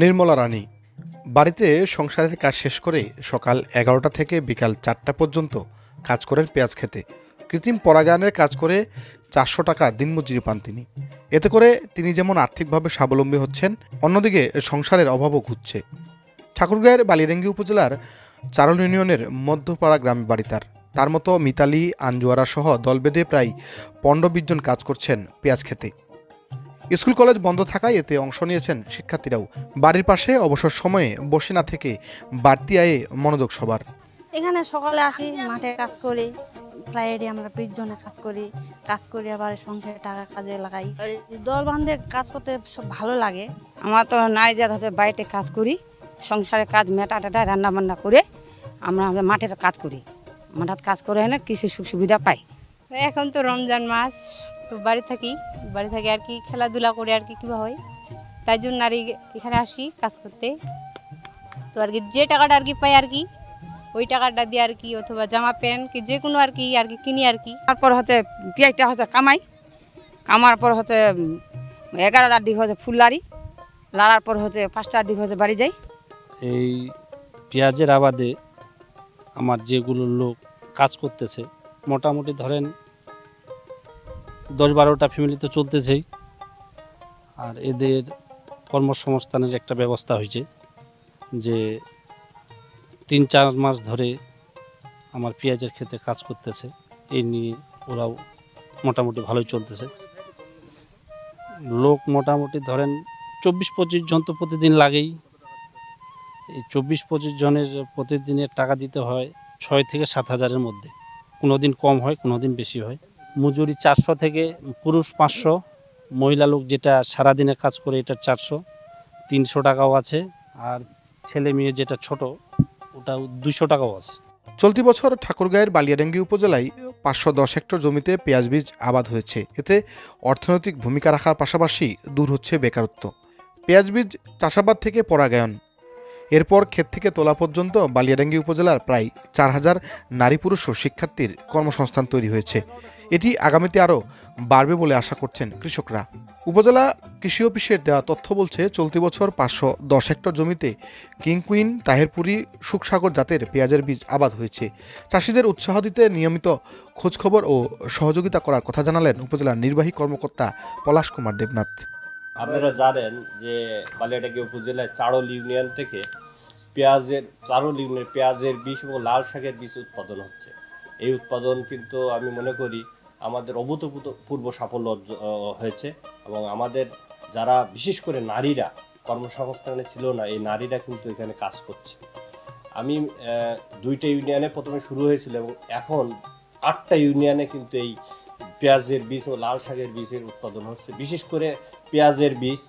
নির্মলা রানী, বাড়িতে সংসারের কাজ শেষ করে সকাল এগারোটা থেকে বিকাল চারটা পর্যন্ত কাজ করেন পেঁয়াজ খেতে। কৃত্রিম পরাগায়নের কাজ করে চারশো টাকা দিনমজুরি পান তিনি। এতে করে তিনি যেমন আর্থিকভাবে স্বাবলম্বী হচ্ছেন, অন্যদিকে সংসারের অভাবও ঘুরছে। ঠাকুরগাঁয়ের বালিরেঙ্গি উপজেলার চারল ইউনিয়নের মধ্যপাড়া গ্রামে বাড়ি তার। তার মতো মিতালি, আঞ্জুয়ারা সহ দল প্রায় পনেরো বিশ জন কাজ করছেন পেঁয়াজ খেতে। স্কুল কলেজ বন্ধ থাকায় এতে অংশ নিয়েছেন শিক্ষার্থীরাও। বাড়ির পাশে অবসর সময়ে বসে না থেকে বাড়তি আয়ে মনোযোগ সবার। এখানে সকালে আসি মাঠে কাজ করি প্রায় আমরা বিশ জনে কাজ করি কাজ করি আবার সংসারে টাকা কাজে লাগাই। দল বান্ধে কাজ করতে সব ভালো লাগে। আমরা তো নাই জাত হচ্ছে বাড়িতে কাজ করি সংসারের কাজ মেটা টেটা রান্না বান্না করে আমরা আমাদের মাঠের কাজ করি। মাঠাত কাজ করে না কৃষি সুখ সুবিধা পাই। এখন তো রমজান মাস তো বাড়ি থাকি বাড়ি থাকি আর কি খেলাধুলা করে আর কি কীভাবে হয়। তাই জন্য আর এই- এখানে আসি কাজ করতে। তো আর কি যে টাকাটা আর কি পাই আর কি ওই টাকাটা দিয়ে আর কি অথবা জামা প্যান্ট কি যে কোনো আর কি আর কি কিনি আর কি। তারপর হচ্ছে পেঁয়াজটা হচ্ছে কামাই। কামার পর হচ্ছে এগারোটার দিকে হচ্ছে ফুল লাড়ি লাড়ার পর হচ্ছে পাঁচটার দিকে হচ্ছে বাড়ি যাই। এই পেঁয়াজের আবাদে আমার যেগুলো লোক কাজ করতেছে মোটামুটি ধরেন দশ বারোটা ফ্যামিলি তো চলতেছেই। আর এদের কর্মসংস্থানের একটা ব্যবস্থা হয়েছে যে তিন চার মাস ধরে আমার পেঁয়াজের ক্ষেতে কাজ করতেছে। এই নিয়ে ওরাও মোটামুটি ভালোই চলতেছে। লোক মোটামুটি ধরেন চব্বিশ পঁচিশ জন তো প্রতিদিন লাগেই। এই চব্বিশ পঁচিশ জনের প্রতিদিনের টাকা দিতে হয় ছয় থেকে সাত হাজারের মধ্যে। কোনো দিন কম হয় কোনো দিন বেশি হয়। মজুরি চারশো থেকে পুরুষ পাঁচশো, মহিলা লোক যেটা সারাদিনে কাজ করে এটা চারশো, তিনশো টাকাও আছে, আর ছেলে মেয়ে যেটা ছোট ওটা দুশো টাকাও আছে। চলতি বছর ঠাকুরগাঁয়ের বালিয়াডাঙ্গি উপজেলায় পাঁচশো দশ হেক্টর জমিতে পেঁয়াজ বীজ আবাদ হয়েছে। এতে অর্থনৈতিক ভূমিকা রাখার পাশাপাশি দূর হচ্ছে বেকারত্ব। পেঁয়াজ বীজ চাষাবাদ থেকে পরাগায়ন। এরপর ক্ষেত থেকে তোলা পর্যন্ত বালিয়াডাঙ্গি উপজেলার প্রায় চার হাজার নারী পুরুষ ও শিক্ষার্থীর কর্মসংস্থান তৈরি হয়েছে। এটি আগামীতে আরও বাড়বে বলে আশা করছেন কৃষকরা। উপজেলা কৃষি অফিসের দেওয়া তথ্য বলছে, চলতি বছর পাঁচশো দশ হেক্টর জমিতে কিংকুইন তাহেরপুরি, সুখসাগর জাতের পেঁয়াজের বীজ আবাদ হয়েছে। চাষিদের উৎসাহ দিতে নিয়মিত খোঁজখবর ও সহযোগিতা করার কথা জানালেন উপজেলার নির্বাহী কর্মকর্তা পলাশ কুমার দেবনাথ। আপনারা জানেন যে বালিয়াডাঙ্গি উপজেলায় চারল ইউনিয়ন থেকে পেঁয়াজের, চারল ইউনিয়ন পেঁয়াজের বীজ এবং লাল শাকের বীজ উৎপাদন হচ্ছে। এই উৎপাদন কিন্তু আমি মনে করি আমাদের অভূতপূর্ব সাফল্য হয়েছে এবং আমাদের যারা বিশেষ করে নারীরা কর্মসংস্থানে ছিল না, এই নারীরা কিন্তু এখানে কাজ করছে। আমি দুইটা ইউনিয়নে প্রথমে শুরু হয়েছিল এবং এখন আটটা ইউনিয়নে কিন্তু এই পেঁয়াজের বীজ ও লাল শাকের বীজের উৎপাদন হচ্ছে। বিশেষ করে পেঁয়াজের বীজ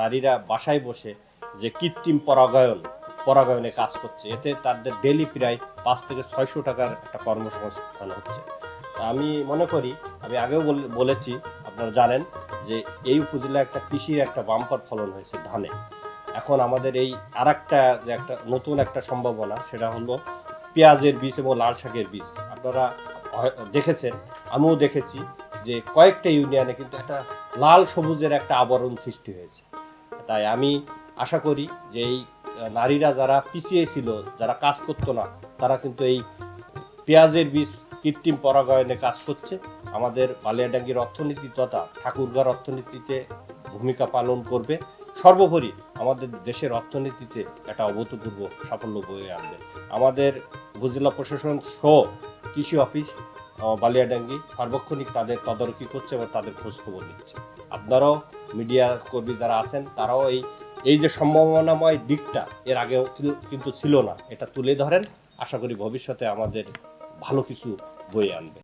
নারীরা বাসায় বসে যে কৃত্রিম পরাগায়ন, পরাগায়নে কাজ করছে। এতে তাদের ডেলি প্রায় পাঁচ থেকে ছয়শো টাকার একটা কর্মসংস্থান হচ্ছে। আমি মনে করি, আমি আগেও বল- বলেছি, আপনারা জানেন যে এই উপজেলায় একটা কৃষির একটা বাম্পার ফলন হয়েছে ধানে। এখন আমাদের এই আর একটা যে একটা নতুন একটা সম্ভাবনা, সেটা হলো পেঁয়াজের বীজ এবং লাল শাকের বীজ। আপনারা দেখেছেন, আমিও দেখেছি যে কয়েকটা ইউনিয়নে কিন্তু একটা লাল সবুজের একটা আবরণ সৃষ্টি হয়েছে। তাই আমি আশা করি যে এই নারীরা যারা পিছিয়ে ছিল, যারা কাজ করতো না, তারা কিন্তু এই পেঁয়াজের বীজ কৃত্রিম পরাগায়নে কাজ করছে। আমাদের বালিয়াডাঙ্গির অর্থনীতি তথা ঠাকুরগাঁর অর্থনীতিতে ভূমিকা পালন করবে। সর্বোপরি আমাদের দেশের অর্থনীতিতে একটা অভূতপূর্ব সাফল্য বয়ে আনবে। আমাদের উপজেলা প্রশাসন সহ কৃষি অফিস বালিয়াডাঙ্গি সার্বক্ষণিক তাদের তদারকি করছে এবং তাদের খোঁজখবর নিচ্ছে। আপনারাও মিডিয়া কর্মী যারা আছেন, তারাও এই এই যে সম্ভাবনাময় দিকটা এর আগেও কিন্তু ছিল না। এটা তুলে ধরেন। আশা করি ভবিষ্যতে আমাদের ভালো কিছু বয়ে আনবে।